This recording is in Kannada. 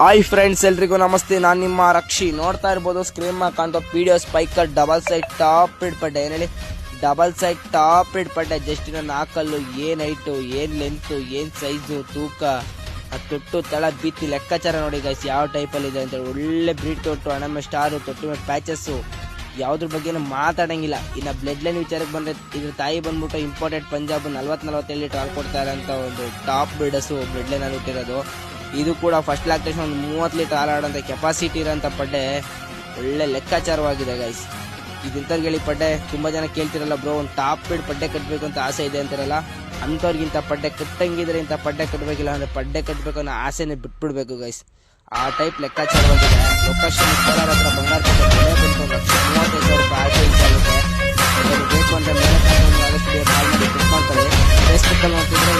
ಹಾಯ್ ಫ್ರೆಂಡ್ಸ್ ಎಲ್ರಿಗೂ ನಮಸ್ತೆ. ನಾನು ನಿಮ್ಮ ರಕ್ಷಿ. ನೋಡ್ತಾ ಇರ್ಬೋದು ಸ್ಕ್ರೀನ್ ಮೇಲೆ ಕಾಣ್ತಾ ಸ್ಪೈಕರ್ ಡಬಲ್ ಸೈಡ್ ಟಾಪ್ ಇಡ್ಪಟ್ಟೆ. ಏನು ಹೇಳಿ ಡಬಲ್ ಸೈಡ್ ಟಾಪ್ ಇಡ್ಪಟ್ಟೆ. ಜಸ್ಟ್ ನನ್ನ ನಾಲ್ಕಲ್ಲು, ಏನು ಹೈಟು ಏನು ಲೆಂತು ಏನು ಸೈಜು ತೂಕ. ಆ ತೊಟ್ಟು ತಳ ಬಿತ್ತಿ ಲೆಕ್ಕಾಚಾರ ನೋಡಿ ಗೈಸ್ ಯಾವ ಅಲ್ಲಿ ಇದೆ ಅಂತ ಒಳ್ಳೆ ಬ್ರೀಡ್ ತೊಟ್ಟು ಹಣ ಸ್ಟಾರು ತೊಟ್ಟು ಪ್ಯಾಚಸ್ಸು ಯಾವ್ದ್ರ ಬಗ್ಗೆನೂ ಮಾತಾಡಂಗಿಲ್ಲ. ಇನ್ನು ಬ್ಲಡ್ ಲೈನ್ ವಿಚಾರಕ್ಕೆ ಬಂದರೆ ಇದ್ರ ತಾಯಿ ಬಂದ್ಬಿಟ್ಟು ಇಂಪಾರ್ಟೆಂಟ್ ಪಂಜಾಬ್ ನಲ್ವತ್ತು ನಲ್ವತ್ತೇಳು ಲೀಟರ್ ಹಾಲು ಕೊಡ್ತಾರೆ ಅಂತ ಒಂದು ಟಾಪ್ ಬಿಡಸು ಬ್ಲಡ್ ಲೈನಲ್ಲಿ ಹುಟ್ಟಿರೋದು ಇದು ಕೂಡ ಫಸ್ಟ್ ಲ್ಯಾಕ್ಟೇಷನ್ ಒಂದು ಮೂವತ್ತು ಲೀಟರ್ ಆಡೋಂಥ ಕೆಪಾಸಿಟಿ ಇರೋಂಥ ಪಡ್ಡೆ ಒಳ್ಳೆ ಲೆಕ್ಕಾಚಾರವಾಗಿದೆ ಗೈಸ್ ಇದಿಂತರ್ಗೇಳಿ ಪಡ್ಡೆ ತುಂಬ ಜನ ಕೇಳ್ತಿರಲ್ಲ ಬ್ರೋ ಒಂದು ಟಾಪ್ ಬಿಡ್ ಪಡ್ಡೆ ಕಟ್ಟಬೇಕು ಅಂತ ಆಸೆ ಇದೆ ಅಂತಾರಲ್ಲ. ಅಂಥವ್ರಿಗಿಂತ ಪಡ್ಡೆ ಕಟ್ಟಂಗಿದ್ರೆ ಇಂಥ ಪಡ್ಡೆ ಕಟ್ಟಬೇಕಿಲ್ಲ ಅಂದರೆ ಪಡ್ಡೆ ಕಟ್ಟಬೇಕು ಅನ್ನೋ ಆಸೆನೇ ಬಿಟ್ಬಿಡ್ಬೇಕು ಗೈಸ್ ಆ ಟೈಪ್ ಲೆಕ್ಕಾಚಾರವಾಗಿದೆ. Location Bangarapete Colombia.